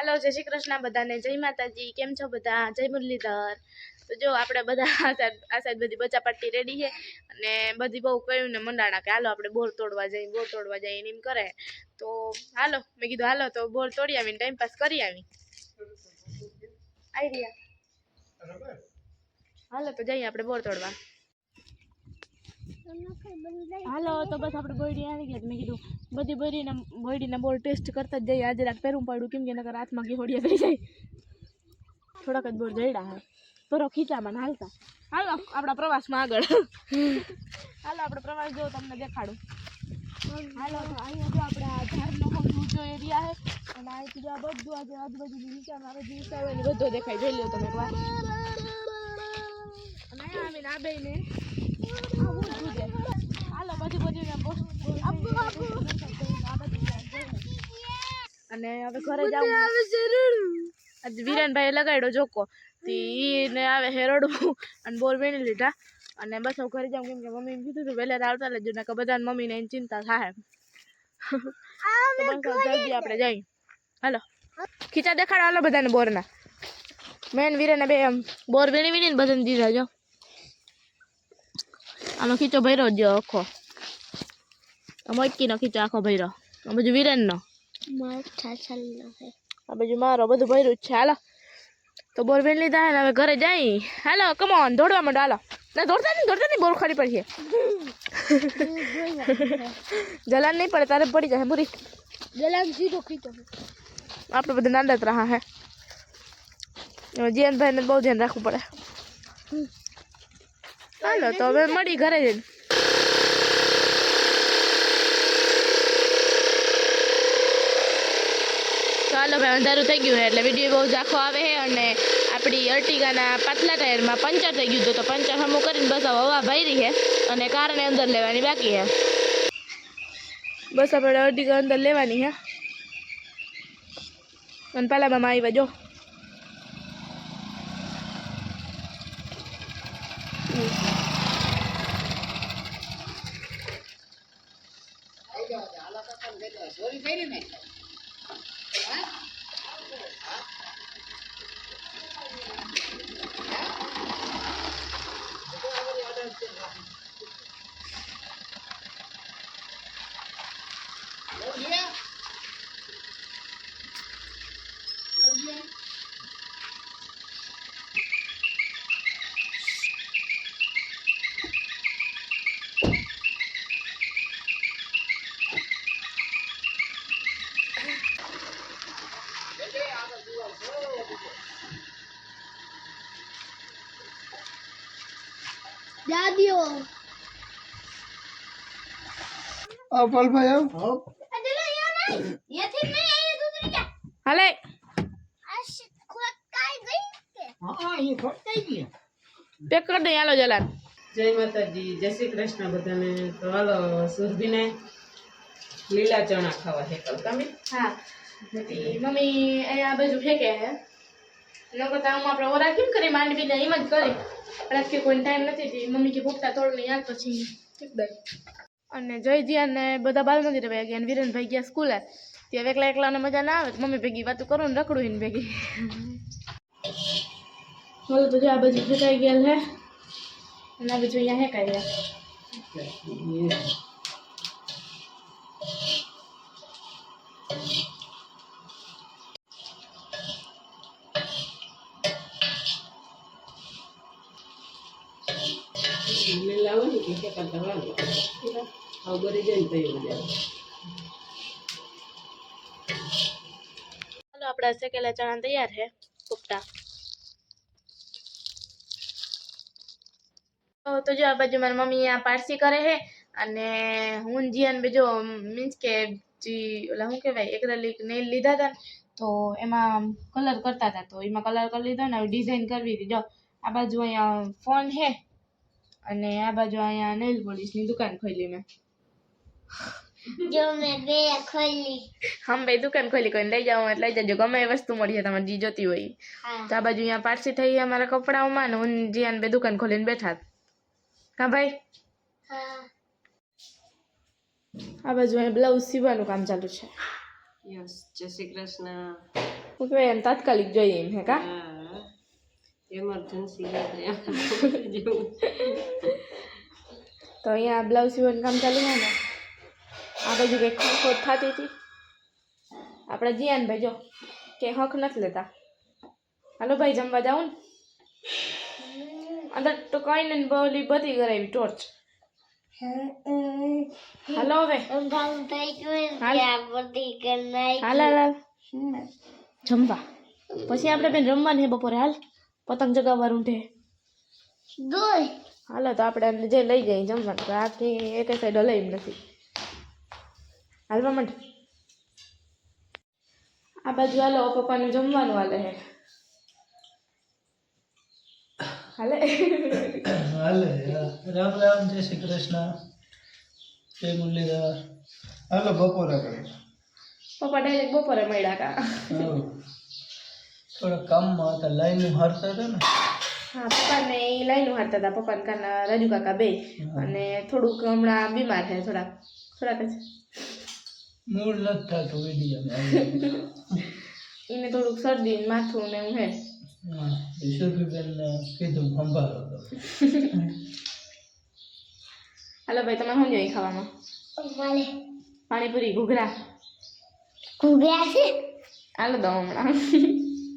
હાલો જય શ્રી કૃષ્ણ બધાને. જય માતાજી. કેમ છો બધા? જય મુરલીધર. તો જો આપણે બધા આ સાઈડ આ સાઈડ બધી બચા પટ્ટી રેડી છે અને બધી બહુ કહ્યું ને મંડાણા કે હાલો આપણે બોર તોડવા જઈએ બોર તોડવા જઈએ એમ કરે. તો હાલો મેં કીધું હાલો તો બોર તોડી આવીને ટાઈમ પાસ કરી આવી. આવી રહ્યા. હાલો તો જઈએ આપણે બોર તોડવા. હાલો તો બસ આપણે બોયડી આવી ગયા તો મેં કીધું બધી બોયડીના બોયડીના બોર ટેસ્ટ કરતા જ જઈએ આજે રાત પહેરું પડ્યું કેમ કે નકર હાથમાં ઘીહોડિયા થઈ જાય થોડાક જ બોર જઈડા હે પરો ખીચામાં ને હાલતા હાલો આપણા પ્રવાસમાં આગળ હાલો આપણે પ્રવાસ જો તમને દેખાડું હાલો તો અહીંયા જો આપણે આ ઝાડનો સૌથી ઊંચો એરિયા છે અને અહીંથી જો આ બધું આજે આજુબાજુ નીચામાં આ બધું વિસ્તાર હોય ને બધો દેખાય જોઈ લો તમે એકવાર અને અહીંયા આવીને આ બેયને અને હવે ઘરે જાવ આજે વિરાનભાઈએ લગાડ્યો જોકો. ને આવે હેરડવું અને બોર વીણી લીધા. અને બસ હું ઘરે જાઉં કેમ કે મમ્મી કીધું હતું વહેલા આવતા લેજો ને કે બધાને મમ્મીને એની ચિંતા થાય તો બસ જલ્દી આપણે જઈએ હાલો. ખીચા દેખાડો હાલો બધાને બોરના. મેન વીરેને બે એમ. બોર વીણી વીણીને બધાને દીધા જો. આનો ખીચો ભર્યો જ આખો મોટકીનો ખીચો આખો ભર્યો આ બાજુ વિરેનનો આ બાજુ મારો બધું ભર્યું જ છે હાલો તો બોર વીણ લીધા હે હવે ઘરે જાય હાલો કમોન દોડવા માંડો હાલો ના દોડતા નહીં દોડતા નહીં બોર ખરી પડી જલાન નહીં પડે તારે પડી જાય મુરી આપણે બધા જ રહ્યા હે ભાઈ ને બહુ ધ્યાન રાખવું પડે હાલો, તો હવે મળી ઘરે જઈને. ચાલો ભાઈ, અંધારું થઈ ગયું એટલે વીડિયો બહુ ઝાખો આવે છે અને આપણી અર્ટિગાના પાતલા ટાયરમાં પંચર થઈ ગયું હતું, તો પંચર હમું કરીને બસ હવે ભરી છે અને કારણે અંદર લેવાની બાકી છે. બસ આપણે અર્ટિગા અંદર લેવાની છે. અને પાલા મામા આવ્યા, જો. દાદીઓ આ પલભાઈ આવ યથી મે એ દૂધરી જા હાલે આ શિટ ખોટ કાઈ ગઈ કે હા એ ફટાઈ ગયા પેક કરી દઈ હાલો જલાન જય માતાજી જય શ્રી કૃષ્ણ બધાને તો હાલો સુરભીને લીલા ચણા ખાવા હેકલ તમે હા ઈ મમ્મી અહીંયા બાજુ ફેંકે હે ન કરતા હું આપણે ઓરા કેમ કરી માંડવીને એમ જ કરી. પણ કે કોઈ ટાઈમ નથી તી મમ્મી કે ભૂખતા તોડને યાદ ઠીક દઈ અને જયજી ને બધા બાલ મંદિરે ભાઈ ગયા અને વિરેનભાઈ ગયા સ્કૂલે. ત્યાં એકલા એકલાને મજા ના આવે, તો મમ્મી ભેગી વાત કરો ને રખડું એને ભેગી. બોલો તો જો આ બાજુ ફેંકાઈ ગયેલ હે. અને આ બાજુ અહીંયા હેકાઈ ગયા હોય ને કે હેકલતા વાળો આવ ગરી જાય ને તઈ મજા ચાલો આપણા શેકેલા ચણા તૈયાર છે કુપટા તો જો આ બાજુ મારી મમ્મી આ પારસી કરે છે, અને હું જીયાન બીજો મીન્સ કે જી ઓલા શું કહેવાય, એક્રેલિક નેલ લીધા હતા તો એમાં કલર કરતા હતા તો એમાં કલર કરી લીધો ને ડિઝાઇન કરવી હતી. જો, આ બાજુ અહીંયા ફોન છે અને આ બાજુ અહીંયા નેલ પોલિશની દુકાન ખોલી મેં. જો મે બે ખોલી. હમ ભાઈ દુકાન ખોલી કોઈ લઈ જાઓ એટલે લઈ જજો. ગમે એ વસ્તુ મળી જાય તમારે જી જોતી હોય. તો આ બાજુ અહીંયા પારસી થઈ અમારા કપડાઓમાં ને હું ને બે દુકાન ખોલીને બેઠા. હા ભાઈ? આ બાજુ અહીંયા બ્લાઉઝ સીવવાનું કામ ચાલુ છે. યસ જય શ્રી કૃષ્ણ. હું કહેવાય એમ તાત્કાલિક જોઈએ એમ હે કા? એમરજન્સી જેવું તો અહીંયા બ્લાઉઝ સીવવાનું કામ ચાલુ હોય ને આ બાજુ કંઈક ખોટ થતી હતી આપણે જીયાન ભાઈ જો કે હક નથી લેતા હાલો ભાઈ જમવા જાઉં ને અંદર તો કઈ ને બોલી બધી કરાવી ટોર્ચ હાલો હવે અંધારું થઈ ગયું હાલ. ત્યાં બધી કનાઈ હાલ હાલ હાલ જમવા પછી આપણે બેન રમવાની છે બપોરે હાલ પતંગ ચગાવવાનું છે દોય હાલો તો આપણે જે લઈ જઈએ જમવાનું તો આખી એક સાઈડ લઈ નથી હાલવા માંડ આ બાજુ હાલો પપ્પાનું જમવાનું હાલે હે હાલે હાલે રામ રામ જય શ્રી કૃષ્ણ જય મુરલીધર હાલો બપોરા કરે પપ્પા ડાયરેક્ટ બપોરે મળ્યા કા થોડા કામમાં હતા લાઈન હારતા હતા ને? હા પપ્પાને એ લાઈનું હારતા હતા પપ્પાને કાના રાજુ કાકા બે. અને થોડુંક હમણાં બીમાર થયા થોડાક થોડાક જ. મૂળ નથી થતું વીડિયો એને થોડુંક શરદી માથું ને એવું હે. ઈશ્વરબેન કીધું સંભાળો તો. હાલો ભાઈ તમે શું જોઈએ ખાવામાં? પાણીપુરી ઘૂઘરા. ઘૂઘરા છે. હાલો દો હમણાં.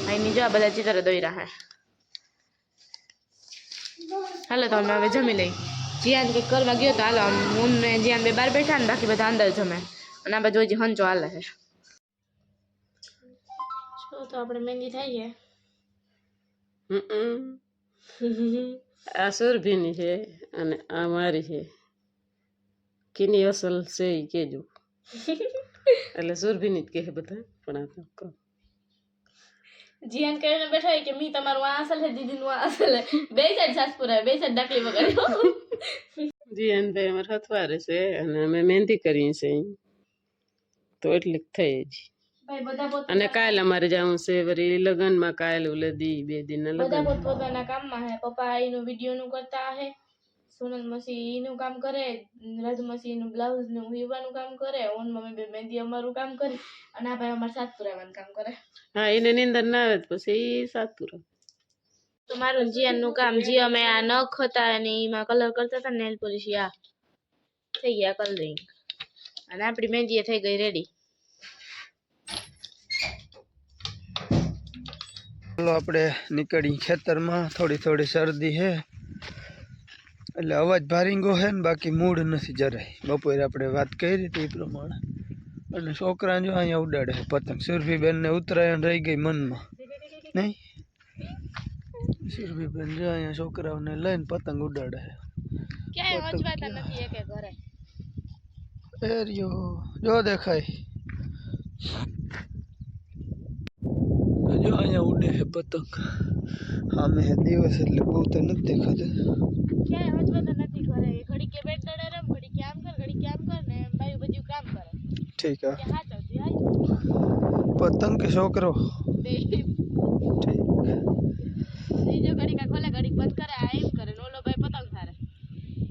અહીંની જો આ બધા ચિત્ર દોર્યા હે હાલો તો અમે હવે જમી લઈ જીયાન કંઈક કરવા ગયો તો હાલો હું ને જીયાન બે બાર બેઠા ને બાકી બધા અંદર જમે અને આ બાજુ હજી હંચો હાલે છે તો આપણે મહેંદી થઈ છે આ સુરભીની છે અને આ મારી છે કિની અસલ છે એ કેજો એટલે સુરભીની જ કહે બધા પણ આ તો કહું. કરીને બેઠા હોય કે મી તમારું આ અસલ છે દીદીનું આ અસલ બે સાઈડ સાસપુરા બે સાઈડ ડાકલી વગાડ્યો જીયાનભાઈ અમારે હથવારે છે અને અમે મહેંદી કરીએ છીએ. તો એટલી થઈ જ. બધા અને કાલ અમારે જવું છે વળી લગ્નમાં કાલ ઓલે દી બે દિનના બધા લગ્ન. પોતપોતાના કામમાં હે પપ્પા એનું વિડીયોનું કરતા હે. સોનલ મસી એનું કામ કરે રાજુ મસી એનું બ્લાઉઝ નું વીવાનું કામ કરે ઓન મમ્મી બે મહેંદી અમારું કામ કરે અને આ ભાઈ અમારે સાત પુરાવાનું કામ કરે હા એને નીંદર ના આવે તો પછી એ સાતપુરા તો મારું જીયાનનું કામ જે અમે આ નખ હતા અને એમાં કલર કરતા હતા નેલ પોલિશ આ થઈ ગયા કલરિંગ અને આપણી મહેંદી એ થઈ ગઈ રેડી ચાલો આપણે નીકળી ખેતરમાં થોડી થોડી શરદી છે એટલે અવાજ ભારીંગો છે ને બાકી મૂડ નથી જરાય. બપોરે આપણે વાત કરી હતી એ પ્રમાણે. અને છોકરા જો અહીંયા ઉડાડે છે. પતંગ. સુરભીબેનને ઉત્તરાયણ રહી ગઈ મનમાં. નહીં? સુરભીબેન જો અહીંયા છોકરાઓને લઈને પતંગ ઉડાડે છે. ક્યાંય અજવાતા નથી એકે ઘરે? એ રહ્યો. જો દેખાય. જો અહીંયા ઉડે છે પતંગ સામે છે દિવસ એટલે બહુ તો નથી દેખાતા ક્યાંય અજવાતા નથી ઘરે ઘડી કે બેટ દડે રમ ઘડી કે આમ કર ઘડી કે આમ કર ને ભાઈ બધું કામ કરે ઠીક કે હા હા ચાલતી હાલ પતંગ કે છોકરો બે ઠીક બીજો ઘડી કા ખોલે ઘડી બંધ કરે આ એમ કરે ને ઓલો ભાઈ પતંગ સારે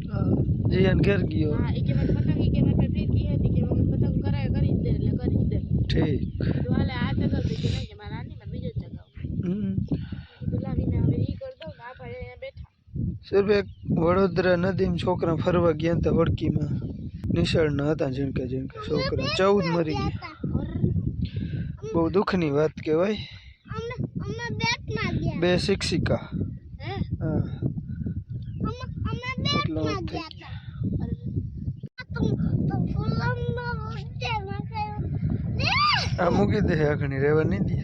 હા જીયાન ઘેર ગયો હા એ કે મને પતંગ એ કે મને ફિરકી હતી કે મને પતંગ કરાય કરી જ દે એટલે કરી જ દે ઠીક તો હાલે આ ચગાવતી કે નહીં સર્વે વડોદરા નદીમાં છોકરા ફરવા ગયા હતા વડકીમાં. નિશાળના હતા ઝીણકા ઝીણકા છોકરા. ચૌદ મરી ગયા. બહુ દુઃખની વાત કહેવાય. બે શિક્ષિકા. હા. આ મૂકી દે આખણી રહેવા નહીં દે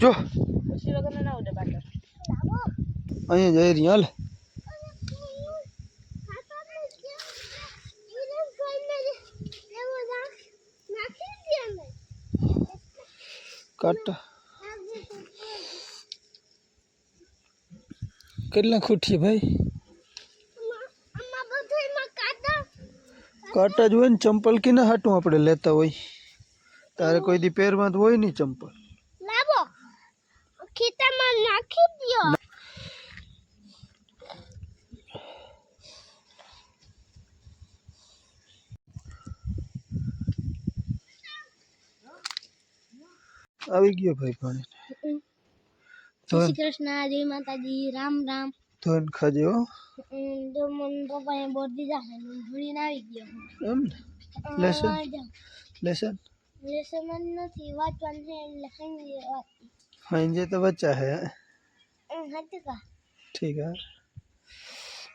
જો. અહીંયા જઈ રહી હાલ. કાટ. કેટલા ખૂટી ભાઈ? કાંટા જ હોય ને ચંપલ કે ના હાટું આપણે લેતા હોય? તારે કોઈ દી પહેરવા તો હોય નહીં ચંપલ. લાવો. ખેતરમાં નાખી દ્યો. આવી ગયો ભાઈ પાણી. જય શ્રી કૃષ્ણ જય માતાજી રામ રામ. ધન ખાજો જો મન પપ્પાએ બોર દીધા છે આવી ગયો. એમ લેસન? લેસન? નથી વાંચવાનું છે એટલે સમજી વાત સાંજે તો બચ્ચા હે હતું કા ઠીક હે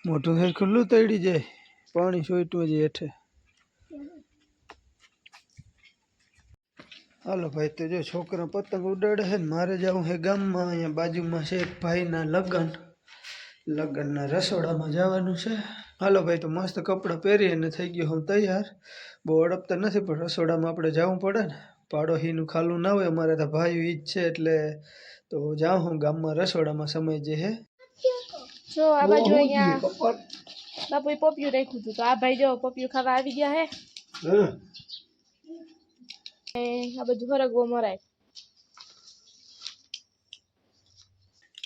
મોટું ઘર ખુલ્લું તળી જાય પાણી સોઈટું જ હેઠે હાલો ભાઈ તો જો છોકરા પતંગ ઉડાડે છે ને મારે જવું છે ગામમાં અહીંયા બાજુમાં છે એક ભાઈના લગ્ન લગ્નના રસોડામાં જવાનું છે હાલો ભાઈ તો મસ્ત કપડાં પહેરી અને થઈ ગયો હું તૈયાર બહુ અડપતા નથી પણ રસોડામાં આપણે જવું પડે ને. પાડોશીનું ખાલું ના હોય અમારે તો ભાઈ ઈ જ છે એટલે તો જાઉં હું ગામમાં રસોડામાં સમય જે હે. જો આ બાજુ અહીંયા બાપુ પોપિયું રાખ્યું હતું તો આ ભાઈ જો પોપિયું ખાવા આવી ગયા હે. એ આ બધું ફરગવો મરાય.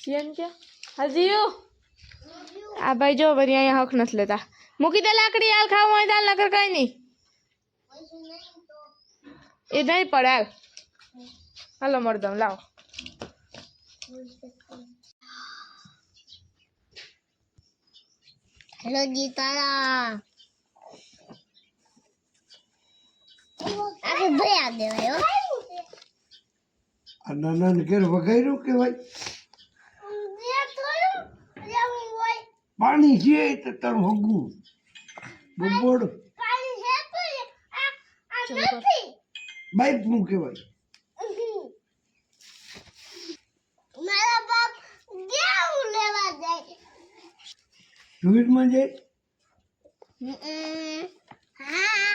જીયન કે? હાજીઓ આ ભાઈ જો વરી અહીંયા હક નથી લેતા. મૂકી દે લાકડી હાલ ખાવું હોય તો હાલ નકર કઈ નહીં. એ નહીં પડે હાલ. હાલો મરદમ લાવો. હેલો ગીતારા. આ ભયા દેવાય આ નાના ઘેર વગાડ્યું કે ભાઈ પાણી છે તો તારું હગું. બપોડ બાઈકનું કહેવાય? મારા બાપ ગેવું લેવા જાય. સુવિધમાં જાય? હમ, હા.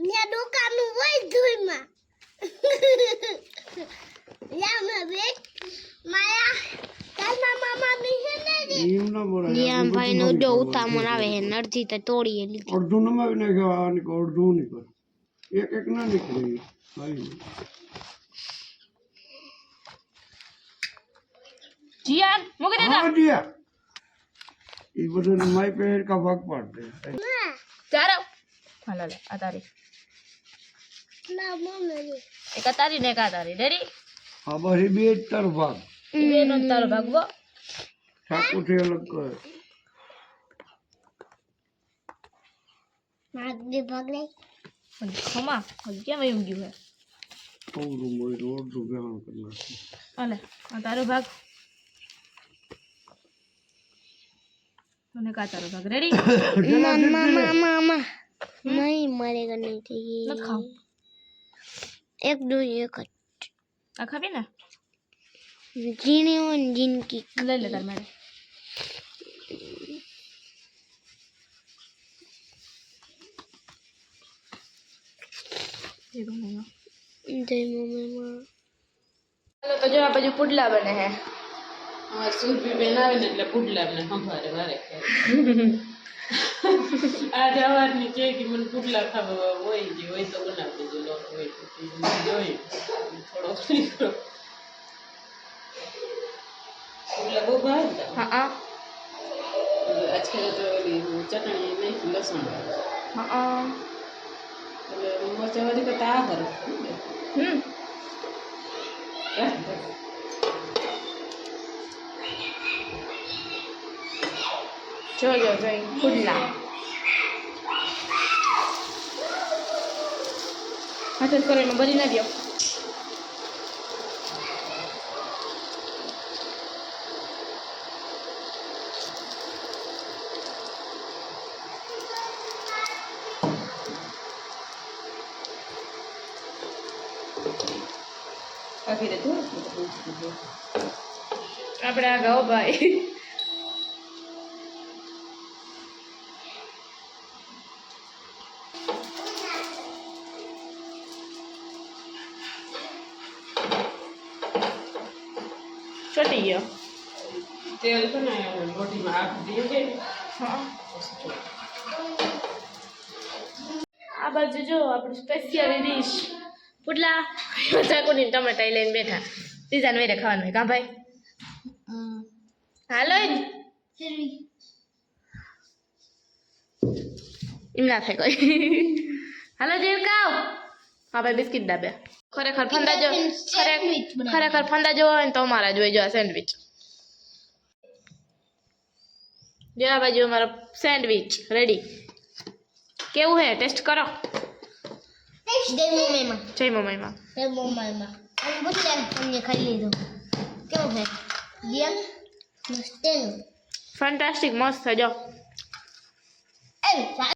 ત્યાં દુકાનનું હોય ધૂળમાં યા મેં બેટ માયા કાલમાં મામા બી છે ને એમ ના ભાઈ નો જો ઉતામણ આવે છે નરજી તો તોડીએ લીધી. અડધું નમાવી નાખ્યો આ અડધું નીકળ एक एक ना निकले भाई जियान मुझे दे दो। हाँ दिया ये बदन माय पैर का भाग पड़ते जा रहा हाँ। ले अतारी। ना मम्मी एक अतारी ने का अतारी। रेडी अब ही बे तर भाग। बे न तर भाग वो। ठाकुर से अलग कर। मार दे भाग नहीं ભાગ લઈ ખમા હજી કેમ એવું ગયું હે અવરું મોય અડધું બેહાણ કરી નાખે હાલે આ તારો ભાગ તને કા તારો ભાગ રેડી મામા મામા મામા નહીં મરેગા નહીં થઈ ન ખાવ એક દો એક આ ખાવી ને જ જીણી હોય ને જિંદગી લઈ લે તાર મારે જય મમ્મી માં ચાલો તો જો આ બાજુ પુડલા બને હે અમારે સુરભી બેન આવે ને એટલે પુડલા અમને સંભાળે વારે આજ સવારની કે કે મને પુડલા ખાવા હોય જે હોય તો બનાવી દેજો લોટ હોય તો પછી મેં જોઈ થોડો નીકળો પુડલા બહુ ભાવે ને હા હા આજકાલ તો ઓલી ચટણી નાખી લસણ હા હા એટલે મોરચા વધી તો આ કરો હમ જોજો જોઈ ખુલ્લા હાથ કરીને ભરી ના દો. આપણે આ ગાઓ ભાઈ ચોટી ગયો. તેલ તો ને રોટીમાં આપ દઈએ આ બાજુ જો આપણું સ્પેશિયલ ડીશ પુટલા કોની ટમેટા લઈને બેઠા. પીઝા વેરે ખાવાનું હોય. કા ભાઈ? હાલો જ ફેરવી એમ ના થાય કોઈ હાલો દેવકાવ હા ભાઈ બિસ્કિટ દાબે ખરેખર ફંદા જો Sandwich બનાવ્યું. ખરેખર ફંદા જોવા હોય ને તો અમારા જોઈ જો આ સેન્ડવિચ જો આ બાજુ અમારો સેન્ડવિચ રેડી કેવું હે ટેસ્ટ કરો જય મમ્મીમાં જય મમ્મીમાં જય મમ્મીમાં અને પૂછી લે તમને ખાઈ લીધું કેવું છે દિયા મસ્ત એનું ફેન્ટાસ્ટિક મસ્ત છે જો એમ